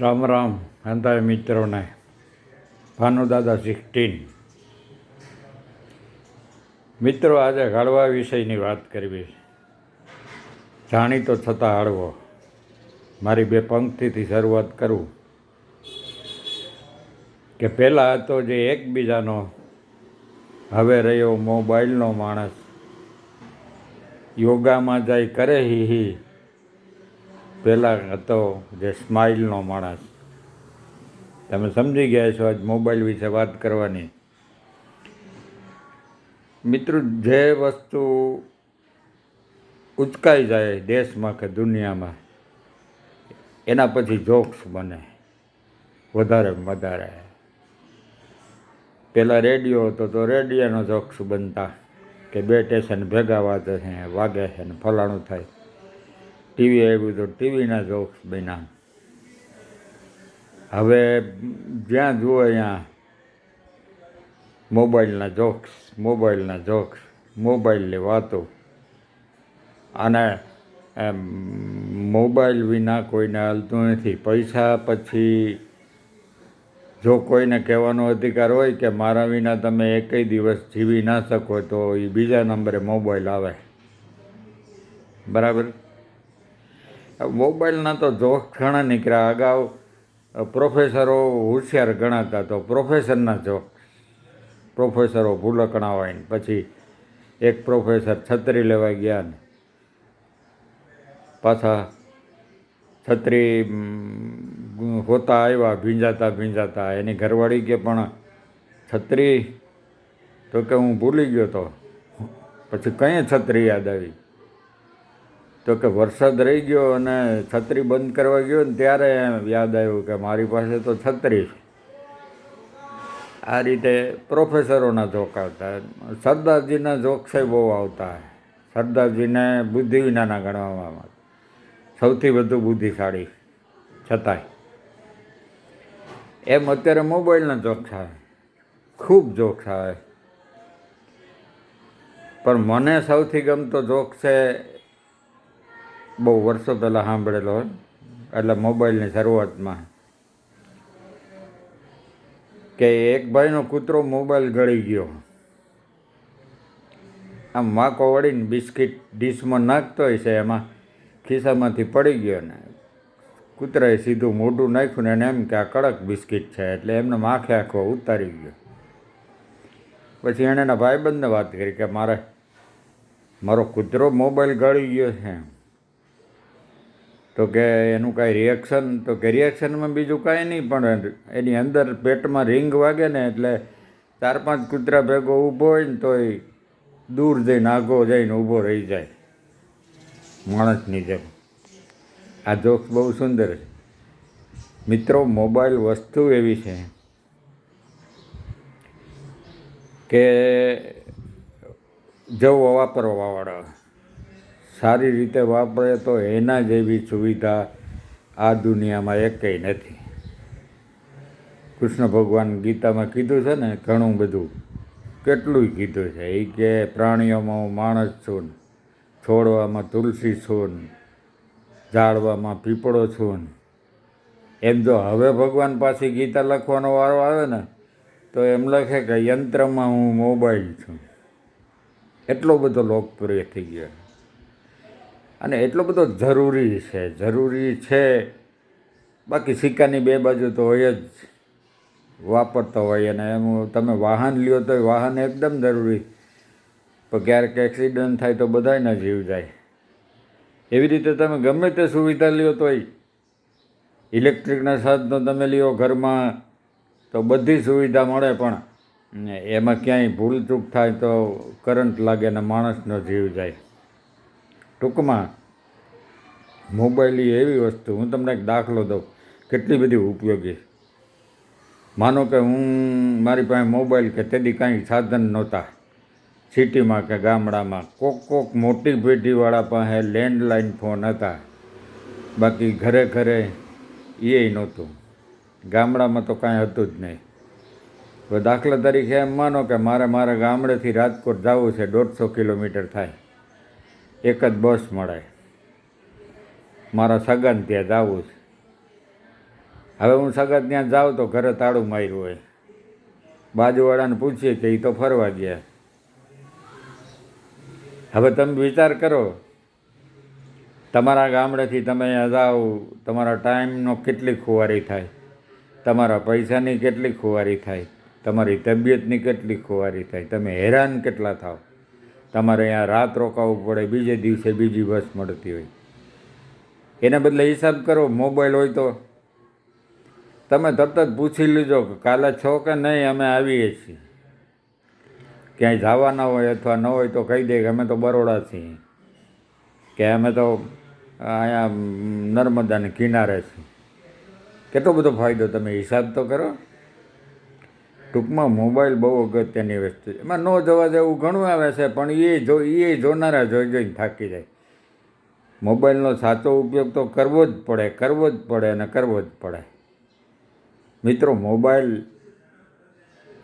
રામ રામ હંતાય મિત્રોને. ભાનુદાદા સિક્સટીન મિત્રો, આજે હળવા વિષયની વાત કરવી જાણીતો છતાં હળવો. મારી બે પંક્તિથી શરૂઆત કરું. કે પહેલાં હતો જે એકબીજાનો હવે રહ્યો મોબાઈલનો માણસ. યોગામાં જાય, કરે હી હી. પહેલાં હતો જે સ્માઇલનો માણસ. તમે સમજી ગયા છો આજ મોબાઈલ વિશે વાત કરવાની. મિત્રો, જે વસ્તુ ઉચકાઈ જાય દેશમાં કે દુનિયામાં, એના પછી જોક્સ બને, વધારે વધારે. પહેલાં રેડિયો હતો તો રેડિયોનો જોક્સ બનતા કે બે સ્ટેશન ભેગા વાગે છે વાગે છે ને ફલાણું થાય. ટીવી આવ્યું તો ટીવીના જોક્સ બન્યા. હવે જ્યાં જુઓ ત્યાં મોબાઈલના જોક્સ મોબાઈલના જોક્સ, મોબાઈલની વાતો. અને મોબાઈલ વિના કોઈને હાલતું નથી. પૈસા પછી જો કોઈને કહેવાનો અધિકાર હોય કે મારા વિના તમે એકેય દિવસ જીવી ના શકો તો એ બીજા નંબરે મોબાઈલ આવે. બરાબર? મોબાઈલના તો જોક ઘણા નીકળ્યા. અગાઉ પ્રોફેસરો હોશિયાર ગણાતા તો પ્રોફેસરના જોક પ્રોફેસરો ભૂલકણા હોય ને પછી એક પ્રોફેસર છત્રી લેવા ગયા ને. પાછા છત્રી હોતા આવ્યા, ભીંજાતા ભીંજાતા. એની ઘરવાળી કે પણ છત્રી? તો કે હું ભૂલી ગયો તો. પછી કંઈ છત્રી યાદ આવી? તો કે વરસાદ રહી ગયો અને છત્રી બંધ કરવા ગયો ને ત્યારે યાદ આવ્યું કે મારી પાસે તો છત્રી છે. આ રીતે પ્રોફેસરોના જોક આવતા સરદારજીના જોક છે બહુ આવતા સરદારજીને બુદ્ધિ વિનાના ગણવામાં આવે. સૌથી વધુ બુદ્ધિશાળી છતાંય. એમ અત્યારે મોબાઈલના જોક્સ આવે ખૂબ જોક્સ આવે પણ મને સૌથી ગમતો જોક છે બહુ વર્ષો પહેલાં સાંભળેલો એટલે મોબાઈલની શરૂઆતમાં. કે એક ભાઈનો કૂતરો મોબાઈલ ગળી ગયો. આમ માકો વળીને બિસ્કિટ ડીશમાં નાખતો હોય છે એમાં, ખિસ્સામાંથી પડી ગયો ને. કૂતરાએ સીધું મોઢું નાખ્યું ને એને એમ કે આ કડક બિસ્કિટ છે, એટલે એમને માખે આખો ઉતારી ગયો. પછી એણે એના ભાઈબંધને વાત કરી કે મારે, મારો કૂતરો મોબાઈલ ગળી ગયો છે. તો કે એનું કાંઈ રિએક્શન તો કે રિએક્શનમાં બીજું કાંઈ નહીં, પણ એની અંદર પેટમાં રિંગ વાગે ને એટલે ચાર પાંચ કૂતરા ભેગો ઊભો હોય ને તોય દૂર જઈને આગો જઈને ઊભો રહી જાય. માણસની જેમ. આ જોક્સ બહુ સુંદર છે. મિત્રો, મોબાઈલ વસ્તુ એવી છે કે જવો વાપરવાવાળા સારી રીતે વાપરે તો એના જેવી સુવિધા આ દુનિયામાં એકેય નથી. કૃષ્ણ ભગવાન ગીતામાં કીધું છે ને, ઘણું બધું. કેટલુંય કીધું છે. એ કે, પ્રાણીઓમાં હું માણસ છું, છોડવામાં તુલસી છું, ઝાડવામાં પીપળો છું. એમ જો હવે ભગવાન પાસે ગીતા લખવાનો વારો આવે ને, તો એમ લખે કે, યંત્રમાં હું મોબાઈલ છું. એટલો બધો લોકપ્રિય થઈ ગયો. અને એટલો બધો જરૂરી છે. જરૂરી છે. બાકી સિક્કાની બે બાજુ તો હોય જ વાપરતા હોય અને એમ તમે વાહન લ્યો તો વાહન એકદમ જરૂરી. પણ ક્યારેક એક્સિડન્ટ થાય તો બધાયના જીવ જાય. એવી રીતે તમે ગમે તે સુવિધા લ્યો તોય. ઇલેક્ટ્રિકના સાધનો તમે લ્યો ઘરમાં તો બધી સુવિધા મળે પણ એમાં ક્યાંય ભૂલચૂક થાય તો કરંટ લાગે ને માણસનો જીવ જાય. ટૂંકમાં મોબાઈલ એ એવી વસ્તુ, હું તમને એક દાખલો દઉં, કેટલી બધી ઉપયોગી. માનો કે હું, મારી પાસે મોબાઈલ કે તેથી કાંઈ સાધન નહોતા. સિટીમાં કે ગામડામાં, કોક કોક મોટી પેઢીવાળા પાસે લેન્ડલાઇન ફોન હતા. બાકી ઘરે ઘરે એ નહોતું. ગામડામાં તો કાંઈ હતું જ નહીં. હવે દાખલા તરીકે એમ માનો કે મારે મારા ગામડેથી રાજકોટ જવું છે, દોઢસો કિલોમીટર થાય. એક જ બસ મળે. મારા સગન ત્યાં જવું છે. હવે હું સગન ત્યાં જાઉં તો ઘરે તાળું માર્યું હોય. બાજુવાળાને પૂછીએ કે એ તો ફરવા ગયા. હવે તમે વિચાર કરો, તમારા ગામડેથી તમે અહીંયા જાઓ, તમારા ટાઈમનો કેટલી ખુવારી થાય? તમારા પૈસાની કેટલી ખુવારી થાય? તમારી તબિયતની કેટલી ખુવારી થાય? તમે હેરાન કેટલા થાવ? તમારે અહીંયા રાત રોકાવું પડે, બીજે દિવસે બીજી બસ મળતી હોય. એના બદલે હિસાબ કરો, મોબાઈલ હોય તો. તમે તરત જ પૂછી લીજો કે કાલે છો કે નહીં, અમે આવીએ છીએ. ક્યાંય જવાના હોય અથવા ન હોય તો કહી દે કે અમે તો બરોડા છીએ. કે અમે તો અહીંયા નર્મદાને કિનારે છીએ. કેટલો બધો ફાયદો તમે હિસાબ તો કરો. ટૂંકમાં મોબાઈલ બહુ અગત્યની વસ્તુ છે. એમાં ન જોવા જેવું ઘણું આવે છે, પણ એ જો એ જોનારા જોઈ જોઈને થાકી જાય. મોબાઈલનો સાચો ઉપયોગ તો કરવો જ પડે, કરવો જ પડે અને કરવો જ પડે. મિત્રો, મોબાઈલ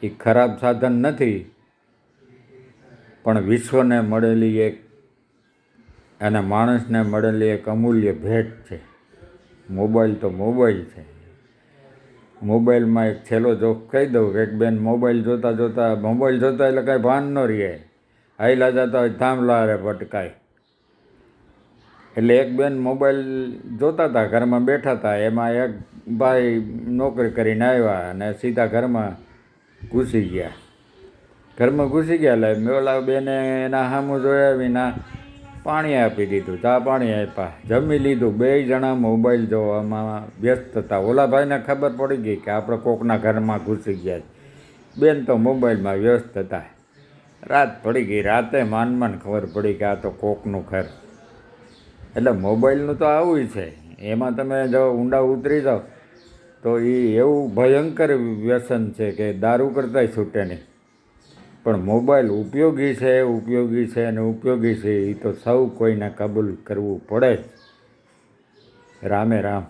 એ ખરાબ સાધન નથી, પણ વિશ્વને મળેલી એક અને માણસને મળેલી એક અમૂલ્ય ભેટ છે. મોબાઈલ તો મોબાઈલ છે. મોબાઈલમાં એક છેલ્લો જોક કહી દઉં કે એક બેન મોબાઈલ જોતાં જોતાં, મોબાઈલ જોતા એટલે કાંઈ ભાન ન રહે. હાઈલા જતા હોય, થાંભલા રે ભટકાય. એટલે એક બેન મોબાઈલ જોતા હતા, ઘરમાં બેઠા હતા. એમાં એક ભાઈ નોકરી કરીને આવ્યા અને સીધા ઘરમાં ઘૂસી ગયા. ઘરમાં ઘૂસી ગયા એટલે મેળા બેને એના સામું જોયા વિના પાણી આપી દીધું, ચા પાણી આપ્યા. જમી લીધું, બે જણા મોબાઈલ જોવામાં વ્યસ્ત હતા. ઓલા ભાઈને ખબર પડી ગઈ કે આપણે કોકના ઘરમાં ઘૂસી ગયા બેન તો મોબાઈલમાં વ્યસ્ત હતા. રાત પડી ગઈ, રાતે માન માન ખબર પડી કે આ તો કોકનું ઘર. એટલે મોબાઈલનું તો આવું છે. એમાં તમે જો ઊંડા ઉતરી જાઓ, તો એ એવું ભયંકર વ્યસન છે કે દારૂ કરતાંય છૂટે નહીં. પણ મોબાઈલ ઉપયોગી છે ઉપયોગી છે અને ઉપયોગી છે એ તો સૌ કોઈને કબૂલ કરવું પડે રામે રામ.